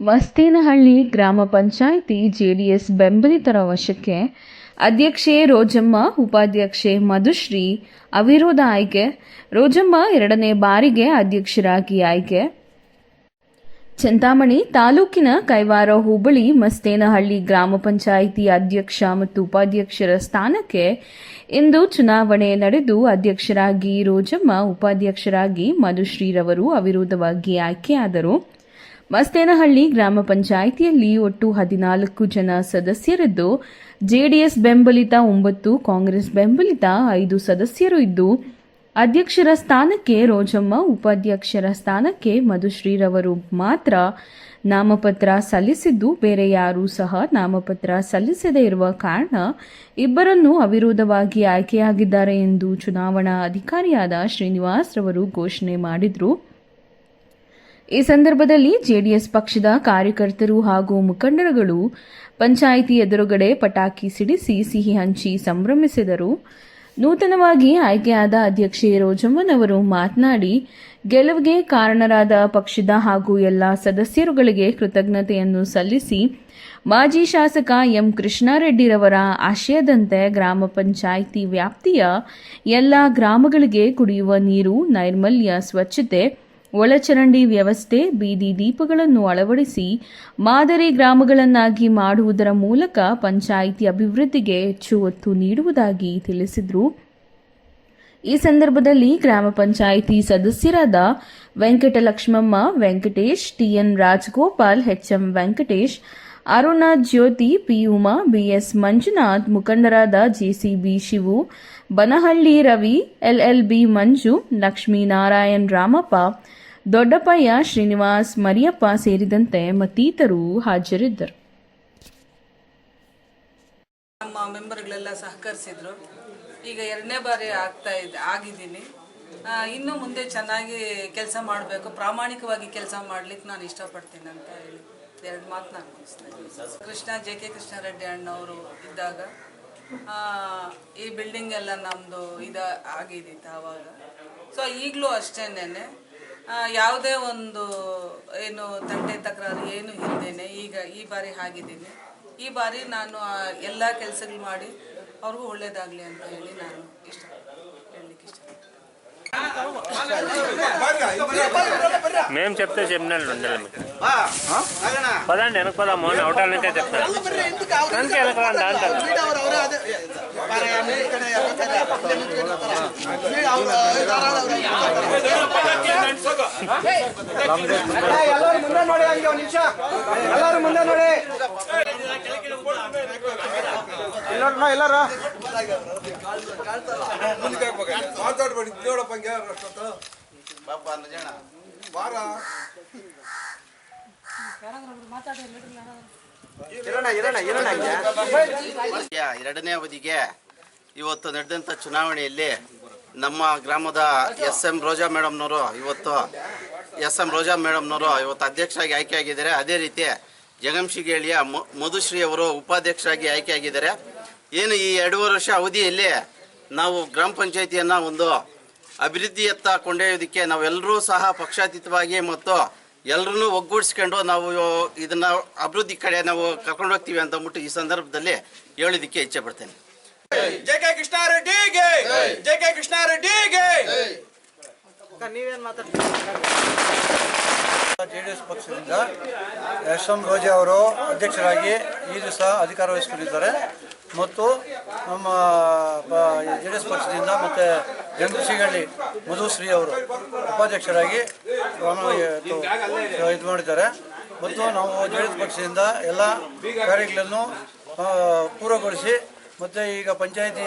ಮಸ್ತೇನಹಳ್ಳಿ ಗ್ರಾಮ ಪಂಚಾಯಿತಿ ಜೆಡಿಎಸ್ ಬೆಂಬಲಿತರ ವಶಕ್ಕೆ ಅಧ್ಯಕ್ಷೆ ರೋಜಮ್ಮ, ಉಪಾಧ್ಯಕ್ಷೆ ಮಧುಶ್ರೀ, ಅವಿರೋಧ ಆಯ್ಕೆ, ರೋಜಮ್ಮ ಎರಡನೇ ಬಾರಿಗೆ ಅಧ್ಯಕ್ಷರಾಗಿ ಆಯ್ಕೆ. ಚಿಂತಾಮಣಿ ತಾಲೂಕಿನ ಕೈವಾರ ಹೋಬಳಿ ಮಸ್ತೇನಹಳ್ಳಿ ಗ್ರಾಮ ಪಂಚಾಯಿತಿ ಅಧ್ಯಕ್ಷ ಮತ್ತು ಉಪಾಧ್ಯಕ್ಷರ ಸ್ಥಾನಕ್ಕೆ ಇಂದು ಚುನಾವಣೆ ನಡೆದು ಅಧ್ಯಕ್ಷರಾಗಿ ರೋಜಮ್ಮ, ಉಪಾಧ್ಯಕ್ಷರಾಗಿ ಮಧುಶ್ರೀರವರು ಅವಿರೋಧವಾಗಿ ಆಯ್ಕೆಯಾದರು. ಮಸ್ತೇನಹಳ್ಳಿ ಗ್ರಾಮ ಪಂಚಾಯಿತಿಯಲ್ಲಿ ಒಟ್ಟು ಹದಿನಾಲ್ಕು ಜನ ಸದಸ್ಯರಿದ್ದು, ಜೆಡಿಎಸ್ ಬೆಂಬಲಿತ ಒಂಬತ್ತು, ಕಾಂಗ್ರೆಸ್ ಬೆಂಬಲಿತ ಐದು ಸದಸ್ಯರು ಇದ್ದು, ಅಧ್ಯಕ್ಷರ ಸ್ಥಾನಕ್ಕೆ ರೋಜಮ್ಮ, ಉಪಾಧ್ಯಕ್ಷರ ಸ್ಥಾನಕ್ಕೆ ಮಧುಶ್ರೀರವರು ಮಾತ್ರ ನಾಮಪತ್ರ ಸಲ್ಲಿಸಿದ್ದು, ಬೇರೆ ಯಾರೂ ಸಹ ನಾಮಪತ್ರ ಸಲ್ಲಿಸದೇ ಇರುವ ಕಾರಣ ಇಬ್ಬರನ್ನು ಅವಿರೋಧವಾಗಿ ಆಯ್ಕೆಯಾಗಿದ್ದಾರೆ ಎಂದು ಚುನಾವಣಾ ಅಧಿಕಾರಿಯಾದ ಶ್ರೀನಿವಾಸ್ ರವರು ಘೋಷಣೆ ಮಾಡಿದರು. ಈ ಸಂದರ್ಭದಲ್ಲಿ ಜೆಡಿಎಸ್ ಪಕ್ಷದ ಕಾರ್ಯಕರ್ತರು ಹಾಗೂ ಮುಖಂಡರುಗಳು ಪಂಚಾಯಿತಿ ಎದುರುಗಡೆ ಪಟಾಕಿ ಸಿಡಿಸಿ ಸಿಹಿ ಹಂಚಿ ಸಂಭ್ರಮಿಸಿದರು. ನೂತನವಾಗಿ ಆಯ್ಕೆಯಾದ ಅಧ್ಯಕ್ಷೆ ರೋಜಮ್ಮನವರು ಮಾತನಾಡಿ, ಗೆಲುವಿಗೆ ಕಾರಣರಾದ ಪಕ್ಷದ ಹಾಗೂ ಎಲ್ಲ ಸದಸ್ಯರುಗಳಿಗೆ ಕೃತಜ್ಞತೆಯನ್ನು ಸಲ್ಲಿಸಿ, ಮಾಜಿ ಶಾಸಕ ಎಂ ಕೃಷ್ಣಾರೆಡ್ಡಿರವರ ಆಶಯದಂತೆ ಗ್ರಾಮ ಪಂಚಾಯಿತಿ ವ್ಯಾಪ್ತಿಯ ಎಲ್ಲ ಗ್ರಾಮಗಳಿಗೆ ಕುಡಿಯುವ ನೀರು, ನೈರ್ಮಲ್ಯ, ಸ್ವಚ್ಛತೆ ಒಳಚರಂಡಿ ವ್ಯವಸ್ಥೆ, ಬೀದಿ ದೀಪಗಳನ್ನು ಅಳವಡಿಸಿ ಮಾದರಿ ಗ್ರಾಮಗಳನ್ನಾಗಿ ಮಾಡುವುದರ ಮೂಲಕ ಪಂಚಾಯಿತಿ ಅಭಿವೃದ್ಧಿಗೆ ಹೆಚ್ಚು ಒತ್ತು ನೀಡುವುದಾಗಿ ತಿಳಿಸಿದರು. ಈ ಸಂದರ್ಭದಲ್ಲಿ ಗ್ರಾಮ ಪಂಚಾಯಿತಿ ಸದಸ್ಯರಾದ Venkatalakshmamma, Venkatesh, TN Rajagopal, HM Venkatesh, Aruna Jyothi Piyuma BS Manjunath, ಮುಖಂಡರಾದ ಜೆಸಿಬಿ ಶಿವು, ಬನಹಳ್ಳಿ ರವಿ, ಎಲ್ಎಲ್ಬಿ ಮಂಜು, ಲಕ್ಷ್ಮೀನಾರಾಯಣ್ ರಾಮಪ್ಪ ದೊಡ್ಡಪ್ಪಯ್ಯ, ಶ್ರೀನಿವಾಸ್, ಮರಿಯಪ್ಪ ಸೇರಿದಂತೆ ಮತ್ತಿತರು ಹಾಜರಿದ್ದರು. ನಮ್ಮ ಮೆಂಬರ್ಗಳೆಲ್ಲ ಸಹಕರಿಸಿದ್ರು. ಈಗ ಎರಡನೇ ಬಾರಿ ಆಗ್ತಾ ಇದೆ, ಆಗಿದ್ದೀನಿ. ಇನ್ನು ಮುಂದೆ ಚೆನ್ನಾಗಿ ಕೆಲಸ ಮಾಡಬೇಕು, ಪ್ರಾಮಾಣಿಕವಾಗಿ ಕೆಲಸ ಮಾಡ್ಲಿಕ್ಕೆ ನಾನು ಇಷ್ಟಪಡ್ತೀನಿ ಅಂತ ಹೇಳಿ ಎರಡು ಮಾತು ನಾನು ಕೃಷ್ಣ, ಜೆ ಕೆ ಕೃಷ್ಣಾರೆಡ್ಡಿ ಅಣ್ಣವರು ಇದ್ದಾಗ ಈ ಬಿಲ್ಡಿಂಗ್ ಎಲ್ಲ ನಮ್ಮದು ಇದು ಆಗಿದ್ದಿತ್ತು ಆವಾಗ. ಸೊ ಈಗಲೂ ಅಷ್ಟೇನೆ ಯಾವುದೇ ಒಂದು ಏನು ತಂಟೆ ತಕರಾರು ಏನು ಇಲ್ದೇನೆ ಈಗ ಈ ಬಾರಿ ಆಗಿದ್ದೀನಿ ಈ ಬಾರಿ ನಾನು ಆ ಎಲ್ಲ ಕೆಲಸಗಳು ಮಾಡಿ ಅವ್ರಿಗೂ ಒಳ್ಳೇದಾಗಲಿ ಅಂತ ಹೇಳಿ ನಾನು ಇಷ್ಟ ಹೇಳಲಿಕ್ಕೆ ಇಷ್ಟ మేము చెప్తే చెప్పినాను ఉండలే మీకు పదండి వెనక పదా మోహన్ అవటానికే చెప్తాను అందుకే వెనక రండి అంటారు ಎಲ್ಲರೂ ಮುಂದೆ ನೋಡಿ ಹಂಗೆ ಒಂದು ನಿಮಿಷ ಎಲ್ಲರೂ ಮುಂದೆ ನೋಡಿ ಎಲ್ಲರೂ ಎಲ್ಲರೂ ಮಾತಾಡ್ಬೇಡಿ ನೋಡಪ್ಪ ಹಂಗೆ ಅಷ್ಟೊತ್ತು ಬಾರ ಇರೋಣ ಇರೋಣ ಇರೋಣ ಹಂಗೆ ಯ ಎರಡನೇ ಅವಧಿಗೆ ಇವತ್ತು ನಡೆದಂಥ ಚುನಾವಣೆಯಲ್ಲಿ ನಮ್ಮ ಗ್ರಾಮದ ಎಸ್ ಎಂ ರೋಜಾ ಮೇಡಮ್ನವರು ಇವತ್ತು ಎಸ್ ಎಂ ರೋಜಾ ಮೇಡಮ್ನವರು ಇವತ್ತು ಅಧ್ಯಕ್ಷರಾಗಿ ಆಯ್ಕೆಯಾಗಿದ್ದಾರೆ. ಅದೇ ರೀತಿ ಜಗಂಶಿಗೇಳಿಯ ಮಧುಶ್ರೀ ಅವರು ಉಪಾಧ್ಯಕ್ಷರಾಗಿ ಆಯ್ಕೆಯಾಗಿದ್ದಾರೆ. ಏನು ಈ ಎರಡೂವರೆ ವರ್ಷ ಅವಧಿಯಲ್ಲಿ ನಾವು ಗ್ರಾಮ ಪಂಚಾಯಿತಿಯನ್ನು ಒಂದು ಅಭಿವೃದ್ಧಿಯತ್ತ ಕೊಂಡೊಯ್ಯೋದಕ್ಕೆ ನಾವೆಲ್ಲರೂ ಸಹ ಪಕ್ಷಾತೀತವಾಗಿ ಮತ್ತು ಎಲ್ಲರನ್ನೂ ಒಗ್ಗೂಡಿಸ್ಕೊಂಡು ನಾವು ಇದನ್ನ ಅಭಿವೃದ್ಧಿ ಕಡೆ ನಾವು ಕರ್ಕೊಂಡು ಹೋಗ್ತೀವಿ ಅಂತ ಅಂದ್ಬಿಟ್ಟು ಈ ಸಂದರ್ಭದಲ್ಲಿ ಹೇಳೋದಕ್ಕೆ ಇಚ್ಛೆ ಪಡ್ತೇನೆ. ಜೆ. ಕೆ ಕೃಷ್ಣಾರೆಡ್ಡಿಗೆ ಜೆ. ಕೆ ಕೃಷ್ಣಾರೆಡ್ಡಿಗೆ ನೀವೇನು ಮಾತಾಡ್ತೀರಿ ಜೆ ಡಿ ಎಸ್ ಪಕ್ಷದಿಂದ ಎಸ್ ಎಂ ರೋಜೆ ಅವರು ಅಧ್ಯಕ್ಷರಾಗಿ ಈ ದಿವಸ ಅಧಿಕಾರ ವಹಿಸಿಕೊಂಡಿದ್ದಾರೆ. ಮತ್ತು ನಮ್ಮ ಜೆ ಡಿ ಎಸ್ ಪಕ್ಷದಿಂದ ಮತ್ತು ಜಂಗಸಿಗಳ್ಳಿ ಮಧುಶ್ರೀ ಅವರು ಉಪಾಧ್ಯಕ್ಷರಾಗಿ ಇದು ಇದು ಮಾಡಿದ್ದಾರೆ. ಮತ್ತು ನಾವು ಜೆ ಡಿ ಎಸ್ ಪಕ್ಷದಿಂದ ಎಲ್ಲ ಕಾರ್ಯಗಳನ್ನು ಪೂರ್ಣಗೊಳಿಸಿ ಪೂರ್ವಗೊಳಿಸಿ ಮತ್ತು ಈಗ ಪಂಚಾಯತಿ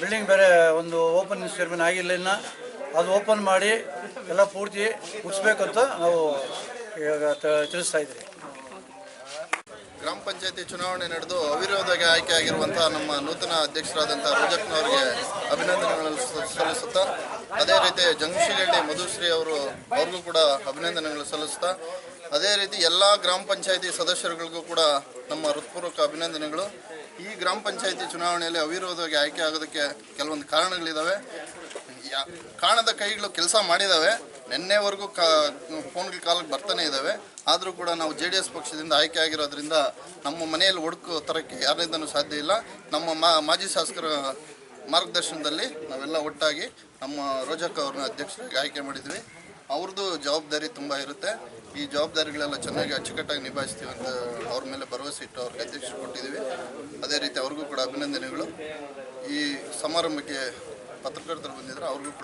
ಬಿಲ್ಡಿಂಗ್ ಬೇರೆ ಒಂದು ಓಪನ್ ಚೇರ್ಮನ್ ಆಗಿಲ್ಲ ಇನ್ನು. ಅದು ಓಪನ್ ಮಾಡಿ ಎಲ್ಲ ಪೂರ್ತಿ ಮುಗಿಸ್ಬೇಕಂತ ನಾವು ಇವಾಗ ತಿಳಿಸ್ತಾ ಇದ್ದೀವಿ. ಗ್ರಾಮ ಪಂಚಾಯತಿ ಚುನಾವಣೆ ನಡೆದು ಅವಿರೋಧವಾಗಿ ಆಯ್ಕೆಯಾಗಿರುವಂತಹ ನಮ್ಮ ನೂತನ ಅಧ್ಯಕ್ಷರಾದಂಥ ರೋಜಕ್ನವರಿಗೆ ಅಭಿನಂದನೆಗಳನ್ನು ಸಲ್ಲಿಸುತ್ತಾ, ಅದೇ ರೀತಿ ಜಂಗಶಿಗಳ್ಳಿ ಮಧುಶ್ರೀ ಅವರು, ಅವ್ರಿಗೂ ಕೂಡ ಅಭಿನಂದನೆಗಳು ಸಲ್ಲಿಸ್ತಾ ಅದೇ ರೀತಿ ಎಲ್ಲ ಗ್ರಾಮ ಪಂಚಾಯಿತಿ ಸದಸ್ಯರುಗಳಿಗೂ ಕೂಡ ನಮ್ಮ ಹೃತ್ಪೂರ್ವಕ ಅಭಿನಂದನೆಗಳು. ಈ ಗ್ರಾಮ ಪಂಚಾಯಿತಿ ಚುನಾವಣೆಯಲ್ಲಿ ಅವಿರೋಧವಾಗಿ ಆಯ್ಕೆ ಆಗೋದಕ್ಕೆ ಕೆಲವೊಂದು ಕಾರಣಗಳಿದ್ದಾವೆ ಕಾಣದ ಕೈಗಳು ಕೆಲಸ ಮಾಡಿದ್ದಾವೆ ನಿನ್ನೆವರೆಗೂ ಕಾ, ಫೋನ್ಗಳ ಕಾಲಕ್ಕೆ ಬರ್ತಾನೆ ಇದ್ದಾವೆ ಆದರೂ ಕೂಡ ನಾವು ಜೆ ಡಿ ಎಸ್ ಪಕ್ಷದಿಂದ ಆಯ್ಕೆ ಆಗಿರೋದ್ರಿಂದ ನಮ್ಮ ಮನೆಯಲ್ಲಿ ಒಡಕು ತರಕ್ಕೆ ಯಾರಿಂದನೂ ಸಾಧ್ಯ ಇಲ್ಲ. ನಮ್ಮ ಮಾಜಿ ಶಾಸಕರ ಮಾರ್ಗದರ್ಶನದಲ್ಲಿ ನಾವೆಲ್ಲ ಒಟ್ಟಾಗಿ ನಮ್ಮ ರೋಜಕ್ಕ ಅವ್ರನ್ನ ಅಧ್ಯಕ್ಷರಾಗಿ ಆಯ್ಕೆ ಮಾಡಿದ್ವಿ. ಅವ್ರದ್ದು ಜವಾಬ್ದಾರಿ ತುಂಬ ಇರುತ್ತೆ. ಈ ಜವಾಬ್ದಾರಿಗಳೆಲ್ಲ ಚೆನ್ನಾಗಿ ಅಚ್ಚುಕಟ್ಟಾಗಿ ನಿಭಾಯಿಸ್ತೀವಿ ಅಂತ ಅವ್ರ ಮೇಲೆ ಭರವಸೆ ಇಟ್ಟು ಅವ್ರಿಗೆ ಅಧ್ಯಕ್ಷರು ಕೊಟ್ಟಿದ್ದೀವಿ ಅದೇ ರೀತಿ ಅವ್ರಿಗೂ ಕೂಡ ಅಭಿನಂದನೆಗಳು. ಈ ಸಮಾರಂಭಕ್ಕೆ ಪತ್ರಕರ್ತರು ಬಂದಿದ್ದರೆ ಅವ್ರಿಗೂ ಕೂಡ